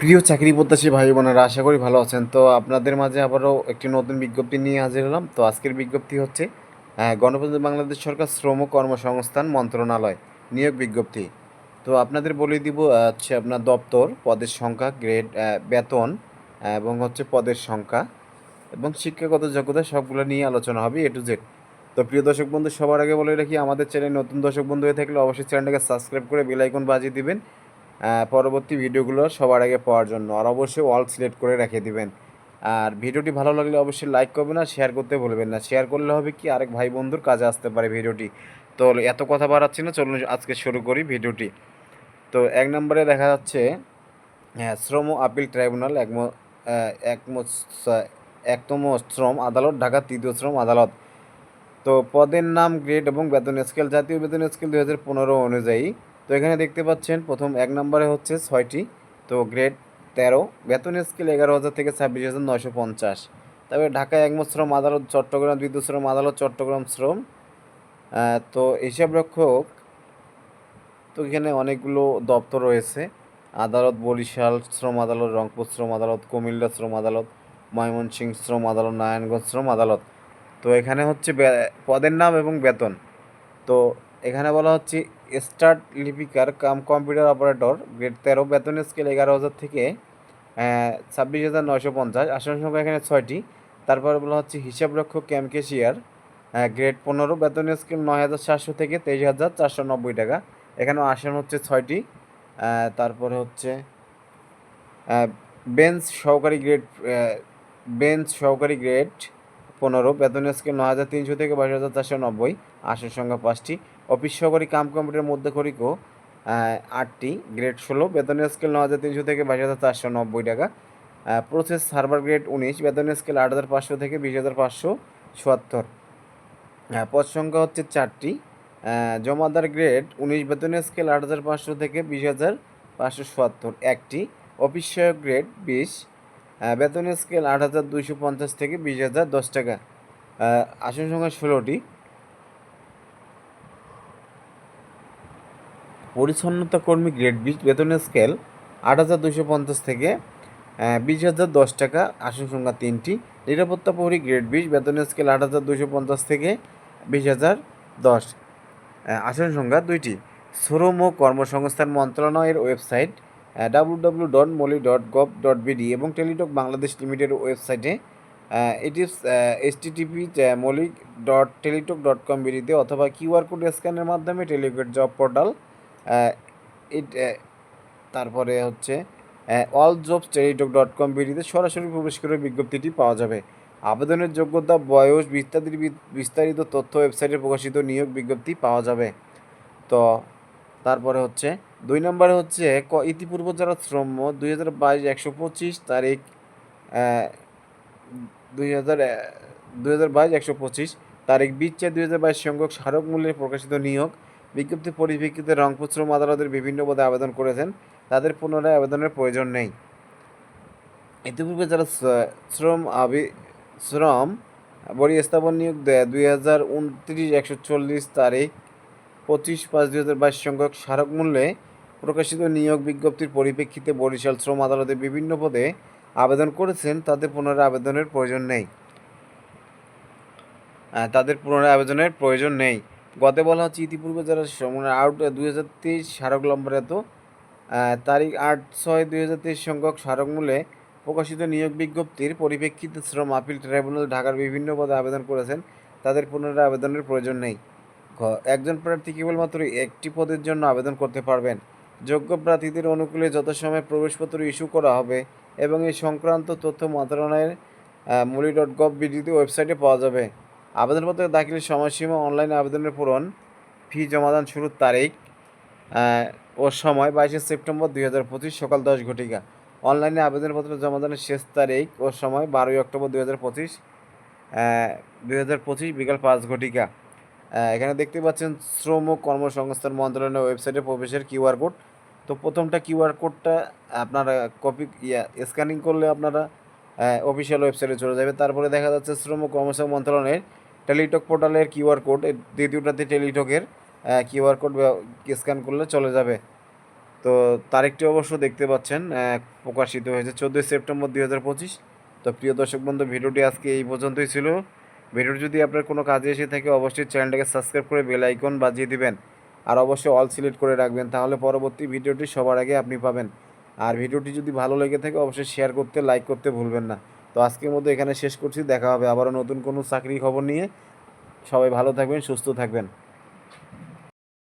প্রিয় চাকরি প্রত্যাশী ভাই বোনেরা আশা করি ভালো আছেন। তো আপনাদের মাঝে আবারও একটি নতুন বিজ্ঞপ্তি নিয়ে হাজির হলাম। তো আজকের বিজ্ঞপ্তি হচ্ছে গণপ্রজাতন্ত্রী বাংলাদেশ সরকার শ্রম কর্মসংস্থান মন্ত্রণালয় নিয়োগ বিজ্ঞপ্তি। তো আপনাদের বলে দিব হচ্ছে আপনার দপ্তর, পদের সংখ্যা, গ্রেড বেতন এবং হচ্ছে পদের সংখ্যা এবং শিক্ষাগত যোগ্যতা সবগুলো নিয়ে আলোচনা হবে এ টু জেড। তো প্রিয় দর্শক বন্ধু, সবার আগে বলে রাখি, আমাদের চ্যানেল নতুন দর্শক বন্ধু হয়ে থাকলে অবশ্যই চ্যানেলটাকে সাবস্ক্রাইব করে বেল আইকন বাজিয়ে দিবেন। পরবর্তী ভিডিওগুলো সবার আগে পাওয়ার জন্য। আর অবশ্যই অল সিলেক্ট করে রেখে দিবেন। আর ভিডিওটি ভালো লাগলে অবশ্যই লাইক করবেন না শেয়ার করতে ভুলবেন না। শেয়ার করলে হবে কি আরেক ভাই বন্ধুর কাজে আসতে পারে ভিডিওটি। তো এত কথা বাড়াচ্ছি না, চলুন আজকে শুরু করি ভিডিওটি। তো এক নম্বরে দেখা যাচ্ছে হ্যাঁ শ্রম আপিল ট্রাইব্যুনাল একম একতম শ্রম আদালত ঢাকা তৃতীয় শ্রম আদালত। তো পদের নাম গ্রেড এবং বেতন স্কেল জাতীয় বেতন স্কেল দু হাজার পনেরো অনুযায়ী তো এখানে দেখতে পাচ্ছেন, প্রথম এক নম্বরে হচ্ছে ছয়টি, তো গ্রেড তেরো। বেতন স্কেল এগারো হাজার থেকে ছাব্বিশ হাজার নয়শো পঞ্চাশ। তারপরে ঢাকা একম শ্রম আদালত চট্টগ্রাম দ্বিতীয় শ্রম আদালত চট্টগ্রাম শ্রম। তো হিসাব রক্ষক, তো এখানে অনেকগুলো দপ্তর রয়েছে। আদালত, বরিশাল শ্রম আদালত, রংপুর শ্রম আদালত, কুমিল্লা শ্রম আদালত, ময়মনসিংহ শ্রম আদালত, নারায়ণগঞ্জ শ্রম আদালত। তো এখানে হচ্ছে পদের নাম এবং বেতন। তো এখানে বলা হচ্ছে স্টার্ট লিপিকার কাম কম্পিউটার অপারেটর গ্রেড তেরো, বেতন স্কেল এগারো হাজার থেকে ছাব্বিশ হাজার নয়শো পঞ্চাশ। আসন সংখ্যা এখানে ছয়টি। তারপর বলা হচ্ছে হিসাব রক্ষক ক্যাম কেশিয়ার গ্রেড পনেরো, বেতন স্কেল নয় হাজার সাতশো থেকে তেইশ হাজার চারশো নব্বই টাকা। এখানেও আসন হচ্ছে ছয়টি। তারপরে হচ্ছে বেঞ্চ সহকারী গ্রেড বেঞ্চ সহকারী গ্রেড পনেরো, বেতন স্কেল ন হাজার তিনশো থেকে বাইশ হাজার চারশো নব্বই, আসন সংখ্যা পাঁচটি। অফিস সহকারী কাম কম্পিউটার মধ্যে করিকো আটটি, গ্রেড ষোলো, বেতন স্কেল ন হাজার তিনশো থেকে বাইশ হাজার চারশো নব্বই টাকা। প্রসেস সার্ভার গ্রেড উনিশ, বেতন স্কেল আট হাজার পাঁচশো থেকে বিশ হাজার পাঁচশো চুয়াত্তর। পদ সংখ্যা হচ্ছে চারটি। জমাদার গ্রেড উনিশ, বেতন স্কেল আট হাজার পাঁচশো থেকে বিশ হাজার পাঁচশো চুয়াত্তর, একটি। অফিস গ্রেড বিশ বেতন স্কেল আট হাজার দুইশো পঞ্চাশ থেকে বিশ হাজার দশ টাকা। আসন সংখ্যা ষোলোটি। পরিচ্ছন্নতা কর্মী গ্রেড বিশ, বেতন স্কেল আট হাজার দুশো পঞ্চাশ থেকে বিশ হাজার দশ টাকা, আসন সংখ্যা তিনটি। নিরাপত্তা প্রহরী গ্রেড বিশ, বেতন স্কেল আট হাজার দুশো পঞ্চাশ থেকে বিশ হাজার দশ। আসন সংখ্যা দুইটি। শ্রম ও কর্মসংস্থান মন্ত্রণালয়ের website W dot dot dot BD এবং টেলিটক বাংলাদেশ লিমিটেড ওয়েবসাইটে এটি এইচ টিটিপি মলিক ডট টেলিটক ডট কম বিডিতে অথবা কিউআর কোড স্ক্যানের মাধ্যমে টেলিগেট জব পোর্টাল ইট তারপরে হচ্ছে all jobs Teletalk dot com বিডিতে সরাসরি প্রবেশ করে বিজ্ঞপ্তিটি পাওয়া যাবে। আবেদনের যোগ্যতা, বয়স, বিস্তারিত বিস্তারিত তথ্য ওয়েবসাইটে প্রকাশিত নিয়োগ বিজ্ঞপ্তি পাওয়া যাবে। তো, তারপরে হচ্ছে দুই নম্বরে হচ্ছে ক, ইতিপূর্ব যারা শ্রম, দুই হাজার বাইশ একশো পঁচিশ তারিখ দুই হাজার দুই হাজার বাইশ একশো পঁচিশ তারিখ বিশ চার দুই হাজার বাইশ সংখ্যক স্মারক মূল্যে প্রকাশিত নিয়োগ, বিজ্ঞপ্তি পরিপ্রেক্ষিতে রংপুর শ্রম আদালতের বিভিন্ন পদে আবেদন করেছেন। তাদের পুনরায় আবেদনের প্রয়োজন নেই। ইতিপূর্বে যারা শ্রম আবি, শ্রম বড়ি স্থাপন নিয়োগ দেয়, দুই হাজার উনত্রিশ একশো চল্লিশ তারিখ পঁচিশ পাঁচ দুই হাজার বাইশ সংখ্যক স্মারক মূল্যে প্রকাশিত নিয়োগ বিজ্ঞপ্তির পরিপ্রেক্ষিতে বরিশাল শ্রম আদালতে বিভিন্ন পদে আবেদন করেছেন, তাদের পুনরায় আবেদনের প্রয়োজন নেই। তাদের পুনরায় আবেদনের প্রয়োজন নেই। গতে বলা হচ্ছে, ইতিপূর্বে যারা মানে আউট, দুই হাজার তেইশ স্মারক নম্বর এত তারিখ আট ছয় দুই হাজার তেইশ সংখ্যক স্মারক মূল্যে প্রকাশিত নিয়োগ বিজ্ঞপ্তির পরিপ্রেক্ষিতে শ্রম আপিল ট্রাইব্যুনাল ঢাকার বিভিন্ন পদে আবেদন করেছেন, তাদের পুনরায় আবেদনের প্রয়োজন নেই। একজন প্রার্থী কেবলমাত্র একটি পদের জন্য আবেদন করতে পারবেন। যোগ্য প্রার্থীদের অনুকূলে যথাসময়ে প্রবেশপত্র ইস্যু করা হবে এবং এই সংক্রান্ত তথ্য মন্ত্রণালয়ের মুলি ডট গভ বিডিতে ওয়েবসাইটে পাওয়া যাবে। আবেদনপত্র দাখিলের সময়সীমা অনলাইনে আবেদনের পূরণ, ফি জমাদান শুরুর তারিখ ও সময় বাইশে সেপ্টেম্বর দুই হাজার পঁচিশ সকাল দশ ঘটিকা। অনলাইনে আবেদনপত্র জমাদানের শেষ তারিখ ও সময় বারোই অক্টোবর দুই হাজার পঁচিশ দুই হাজার পঁচিশ বিকাল পাঁচ ঘটিকা। এখানে দেখতে পাচ্ছেন শ্রম ও কর্মসংস্থান মন্ত্রণালয়ের ওয়েবসাইটে প্রবেশের কিউআর কোড তো প্রথমটা কিউআর কোডটা আপনারা কপি, ইয়া স্ক্যানিং করলে আপনারা অফিসিয়াল ওয়েবসাইটে চলে যাবে। তারপরে দেখা যাচ্ছে শ্রম কর্মসংস্থান মন্ত্রণালয়ের টেলিটক পোর্টালের কিউআর কোড দ্বিতীয়টাতে টেলিটকের কিউআর কোড স্ক্যান করলে চলে যাবে। তো তারিখটি অবশ্য দেখতে পাচ্ছেন প্রকাশিত হয়েছে চোদ্দোই সেপ্টেম্বর দুই হাজার পঁচিশ। তো প্রিয় দর্শক বন্ধু, ভিডিওটি আজকে এই পর্যন্তই ছিল। ভিডিওটি যদি আপনার কোনো কাজে এসে থাকে, অবশ্যই চ্যানেলটাকে সাবস্ক্রাইব করে বেল আইকন বাজিয়ে দিবেন। আর অবশ্যই অল সিলেক্ট করে রাখবেন, তাহলে পরবর্তী ভিডিওটি সবার আগে আপনি পাবেন। আর ভিডিওটি যদি ভালো লেগে থাকে, অবশ্যই শেয়ার করতে লাইক করতে ভুলবেন না। তো আজকের মধ্যে এখানে শেষ করছি, দেখা হবে আবারও নতুন কোনো চাকরি খবর নিয়ে। সবাই ভালো থাকবেন, সুস্থ থাকবেন।